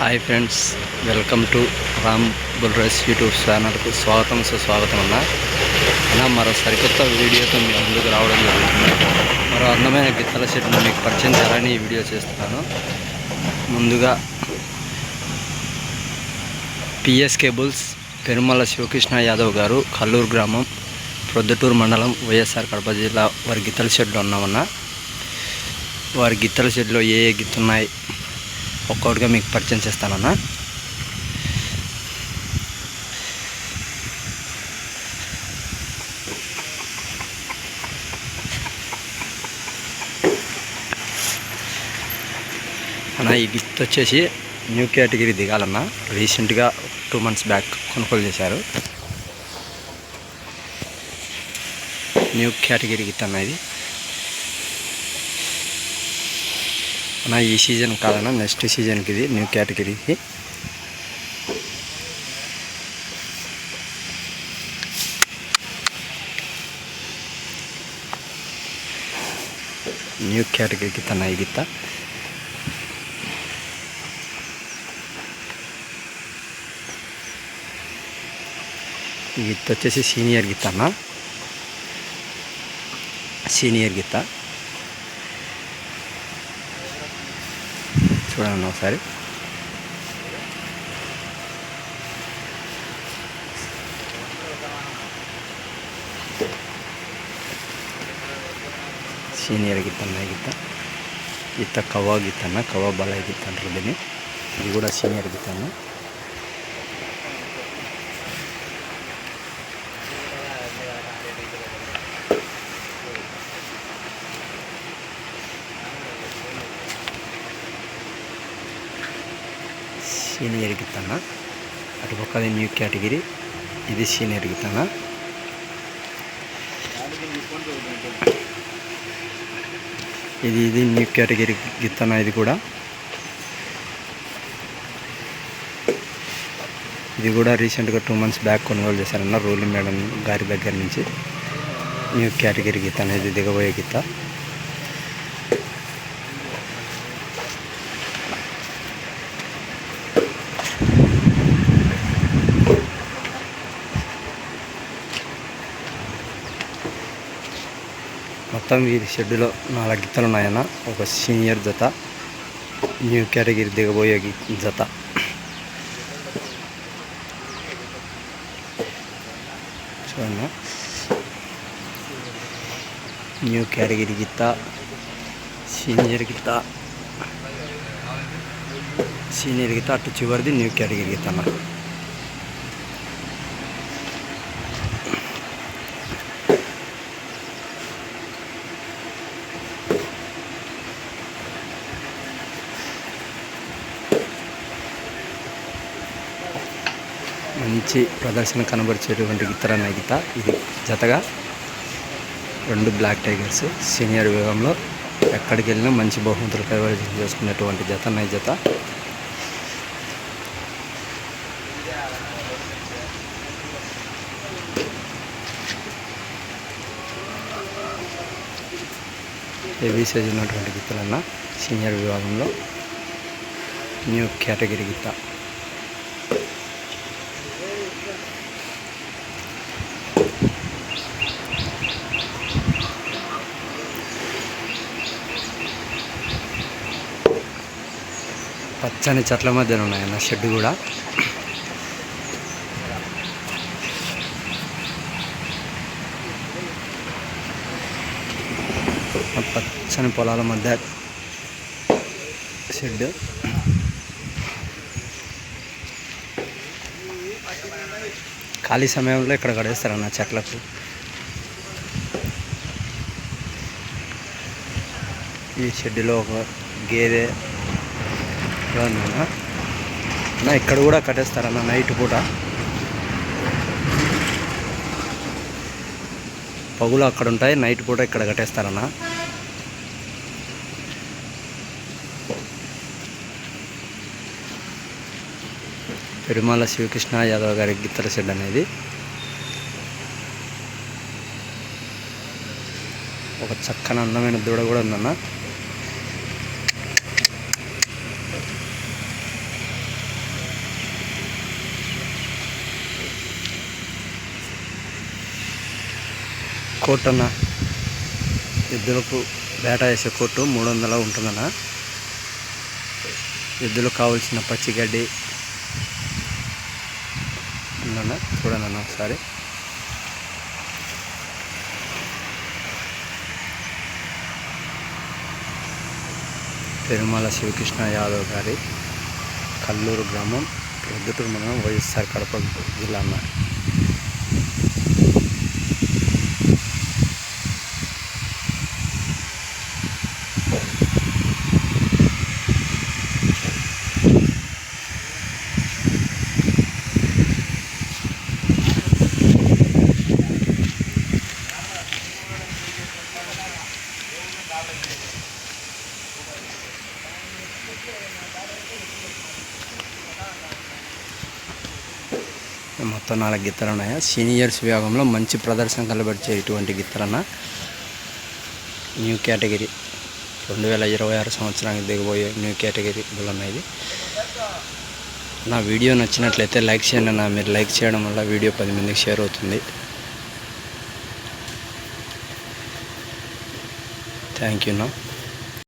Hi friends welcome to Ram బుల్రైస్ YouTube ఛానల్కు స్వాగతం సుస్వాగతం అన్న. అన్న మరో సరికొత్త వీడియోతో మీ ముందుకు రావడం జరుగుతుంది. మరో అందమైన గిత్తల చెట్టును మీకు పరిచయం చేయాలని ఈ వీడియో చేస్తున్నాను. ముందుగా పిఎస్ కేబుల్స్ పెరుమల శివకృష్ణ యాదవ్ గారు కల్లూరు గ్రామం ప్రొద్దుటూరు మండలం వైఎస్ఆర్ కడప జిల్లా వారి గిత్తల షెడ్లో ఉన్నామన్న. వారి గిత్తల షెడ్లో ఏ ఏ గిత్తున్నాయి ఒక్కొక్కటిగా మీకు పరిచయం చేస్తానన్నా. అన్న ఈ గిఫ్ట్ వచ్చేసి న్యూ కేటగిరీ దిగాలన్న. రీసెంట్గా టూ మంత్స్ బ్యాక్ కొనుగోలు చేశారు. న్యూ కేటగిరీ గిఫ్ట్ అన్న ఇది. అన్న ఈ సీజన్ కాదన్న నెక్స్ట్ సీజన్కి ఇది న్యూ కేటగిరీకి న్యూ కేటగిరీ గిత్త అన్న ఈ గిత్త ఈ గిత్త వచ్చేసి సీనియర్ గిత్త అన్న సీనియర్ గిత్త చూడండి ఒకసారి సీనియర్ గిత్త అన్న ఈ గిత్త గిత్త కవా గిత్త అన్న కవా బలాయి గిత్త అంటారు దీన్ని ఇది సీనియర్ గిత్త అన్న సీనియర్ అటు పక్కది న్యూ కేటగిరీ ఇది సీనియర్ గిత్తన్న ఇది ఇది న్యూ కేటగిరీ గిత్తన ఇది కూడా? ఇది కూడా రీసెంట్గా టూ మంత్స్ బ్యాక్ కొనుగోలు చేశారన్న రూలింగ్ మేడం గారి దగ్గర నుంచి. న్యూ కేటగిరీ గిత్త అనేది దిగబోయే గిత్త మొత్తం వీరి షెడ్యూలో నాలుగు గిత్తలు ఉన్నాయన్న. ఒక సీనియర్ జత న్యూ కేటగిరీ దిగబోయే జత. చూడన్న న్యూ కేటగిరీ గిత్త సీనియర్ గిత్త. సీనియర్ గిత్త అటు చివరిది న్యూ కేటగిరీ గిత్త అన్నారు మంచి ప్రదర్శన కనబరిచేటువంటి గిత్తరన్న గీత ఇది జతగా రెండు బ్లాక్ టైగర్స్ సీనియర్ విభాగంలో ఎక్కడికి వెళ్ళినా మంచి బహుమతులు కైవసం చేసుకునేటువంటి జత నైజత. జత హెవీ సైజ్ ఉన్నటువంటి గిత్తలన్న సీనియర్ విభాగంలో న్యూ కేటగిరీ గిత్త. పచ్చని చెట్ల మధ్యన ఉన్నాయన్న షెడ్ కూడా. పచ్చని పొలాల మధ్య షెడ్. ఖాళీ సమయంలో ఇక్కడ కడేస్తారన్న చెట్లకు. ఈ షెడ్లో ఒక గేదె చూడండి అన్న ఇక్కడ కూడా కట్టేస్తారన్న నైట్ పూట. పగులు అక్కడ ఉంటాయి నైట్ పూట ఇక్కడ కట్టేస్తారన్న. పెరుమాల శివకృష్ణ యాదవ్ గారి గిత్తల షెడ్ అనేది. ఒక చక్కని అందమైన దూడ కూడా ఉందన్న. కోట్ అన్న ఎద్దులకు వేట వేసే కోటు మూడు వందల ఉంటుందన్న. ఎద్దులకు కావలసిన పచ్చిగడ్డి ఉందన్న. చూడండి ఒకసారి. పెరుమల శివకృష్ణ యాదవ్ గారి కల్లూరు గ్రామం ప్రొద్దుటూరు మనం వైఎస్ఆర్ కడప జిల్లా అన్నారు మొత్తం నాలుగు గిత్తలు ఉన్నాయా. సీనియర్స్ విభాగంలో మంచి ప్రదర్శన కనబరిచే ఇటువంటి గిత్తలన్న న్యూ కేటగిరీ. రెండు వేల ఇరవై ఆరు సంవత్సరానికి దిగబోయే న్యూ కేటగిరీ బుల్ ఇది. నా వీడియో నచ్చినట్లయితే లైక్ చేయండి అన్న. మీరు లైక్ చేయడం వల్ల వీడియో పది మందికి షేర్ అవుతుంది. థ్యాంక్ యూ నా